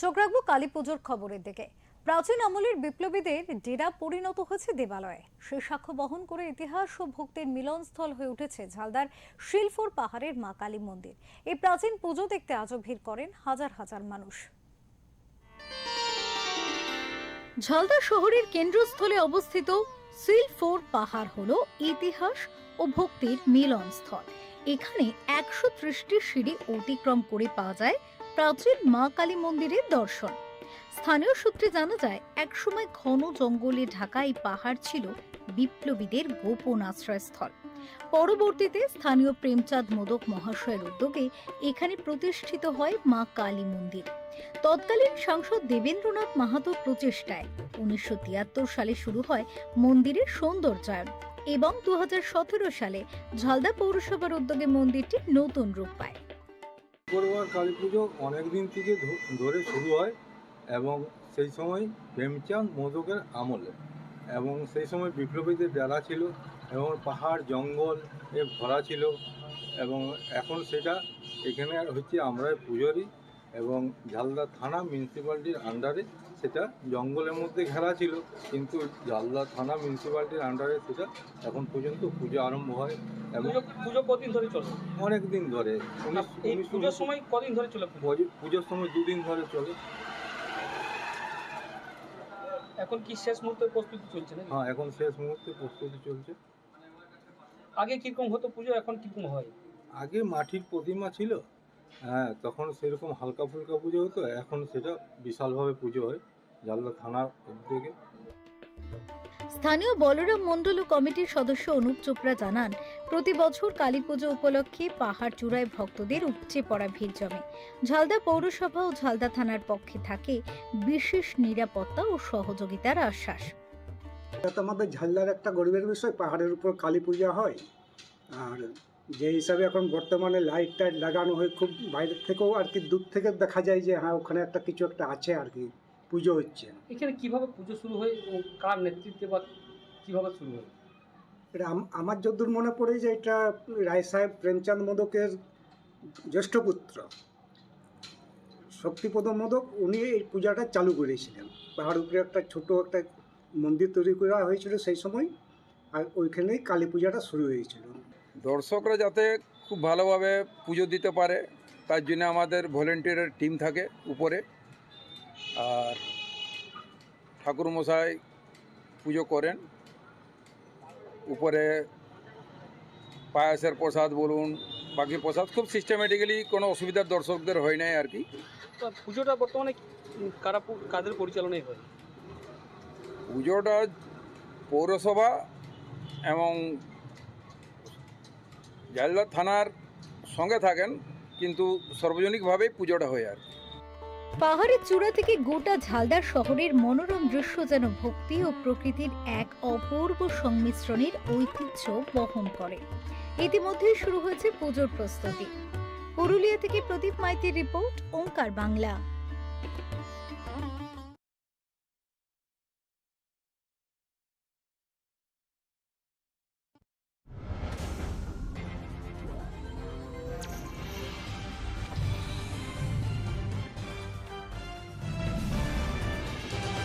চোখ রাখব কালী পুজোর খবরের দিকে। প্রাচীন আমলের বিপ্লবীদের ডেরা পরিণত হয়েছে দেবালয়ে। সে সাক্ষ্য বহন করে ইতিহাস ও ভক্তির মিলনস্থল হয়ে উঠেছে ঝালদার শিলফোর পাহাড়ের মা কালী মন্দির। এই প্রাচীন পুজো দেখতে আজও ভিড় করেন হাজার হাজার মানুষ। ঝালদা শহরের কেন্দ্রস্থলে অবস্থিত সিলফোর পাহাড় হলো ইতিহাস ও ভক্তির মিলনস্থল। এখানে একশো ত্রিশটি সিঁড়ি অতিক্রম করে পাওয়া যায় প্রাচীন মা কালী মন্দিরের দর্শন। স্থানীয় সূত্রে জানা যায়, একসময় ঘন জঙ্গলে ঢাকা এই পাহাড় ছিল বিপ্লবীদের গোপন আশ্রয়স্থল। পরবর্তীতে স্থানীয় প্রেমচাঁদ মোদক মহাশয়ের উদ্যোগে এখানে প্রতিষ্ঠিত হয় মা কালী মন্দির। তৎকালীন সাংসদ দেবেন্দ্রনাথ মাহাতোর প্রচেষ্টায় উনিশশো তিয়াত্তর সালে শুরু হয় মন্দিরের সৌন্দর্যায়ন এবং দু হাজার সতেরো সালে ঝালদা পৌরসভার উদ্যোগে মন্দিরটি নতুন রূপ পায়। পড়ুয়ার কালী পুজো অনেক দিন থেকে ধরে শুরু হয় এবং সেই সময় প্রেমচাঁদ মোদকের আমলে এবং সেই সময় বিপ্লবীদের ডেরা ছিল এবং পাহাড়, জঙ্গল এ ভরা ছিল এবং এখন সেটা এখানে হচ্ছে আমরা পুজোরই এবং ঝালদা থানা মিউনিসিপ্যালিটির আন্ডারে সেটা জঙ্গলের মধ্যে ঘেরা ছিল কিন্তু জালদা থানা মিউনিসিপ্যালিটির আন্ডারে সেটা এখন পর্যন্ত পুজো আরম্ভ হয়। এবং পুজো কদিন ধরে চলে? অনেক দিন ধরে পুজোর সময় কদিন ধরে চলে পুজো? পুজো- পুজোর সময় দুদিন ধরে চলে। এখন কি শেষ মুহূর্তের প্রস্তুতি চলছে নাকি? হ্যাঁ এখন শেষ মুহূর্তে প্রস্তুতি চলছে। আগে কীরকম হতো পুজো এখন কীরকম হয়? আগে মাটির প্রতিমা ছিল হ্যাঁ তখন সেরকম হালকা ফুলকা পুজো হতো এখন সেটা বিশালভাবে পুজো হয় জালদা থানার উদ্যোগে স্থানীয় বলরাম মণ্ডল ও কমিটির সদস্য অনুপ চোপড়া জানান প্রতি বছর কালী পুজো উপলক্ষে পাহাড় চূড়ায় ভক্তদের উপচে পড়া ভিড় জমে। ঝালদা পৌরসভা ও ঝালদা থানার পক্ষে থাকে বিশেষ নিরাপত্তা ও সহযোগিতার আশ্বাস। আমাদের ঝালদার একটা গরিবের বিষয় পাহাড়ের উপর কালী পূজা হয়। আর যে হিসাবে এখন বর্তমানে লাইট টাইট লাগানো হয় খুব বাইরে থেকেও আর কি দূর থেকে দেখা যায় যে হ্যাঁ ওখানে একটা কিছু একটা আছে আর কি পুজো হচ্ছে। এখানে কীভাবে পুজো শুরু হয় ও কার নেতৃত্বে বা কীভাবে শুরু হয়? এটা আম- আমার যদ্দূর মনে পড়ে যে এটা রায় সাহেব প্রেমচাঁদ মোদকের জ্যেষ্ঠ পুত্র। শক্তিপদ মোদক উনি এই পূজাটা চালু করেছিলেন। পাহাড় উপরে একটা ছোট একটা মন্দির তৈরি করা হয়েছিল সেই সময় আর ওইখানেই কালী পূজাটা শুরু হয়েছিল। দর্শকরা যাতে খুব ভালোভাবে পুজো দিতে পারে তার জন্য আমাদের ভলেন্টিয়ারের টিম থাকে উপরে। আর ঠাকুরমশাই পুজো করেন। উপরে পায়াসের প্রসাদ বলুন বাকি প্রসাদ খুব সিস্টেমেটিক্যালি কোনো অসুবিধার দর্শকদের হয় নাই আর কি। পুজোটা বর্তমানে কারা কাদের পরিচালনায় হয়? পুজোটা পৌরসভা এবং জালদা থানার সঙ্গে থাকেন, কিন্তু সর্বজনিকভাবেই পুজোটা হয় আর পাহাড়ের চূড়া থেকে গোটা ঝালদার শহরের মনোরম দৃশ্য যেন ভক্তি ও প্রকৃতির এক অপূর্ব সংমিশ্রণের ঐতিহ্য বহন করে। ইতিমধ্যেই শুরু হয়েছে পুজোর প্রস্তুতি। পুরুলিয়া থেকে প্রদীপ মাইতির রিপোর্ট, ওঙ্কার বাংলা।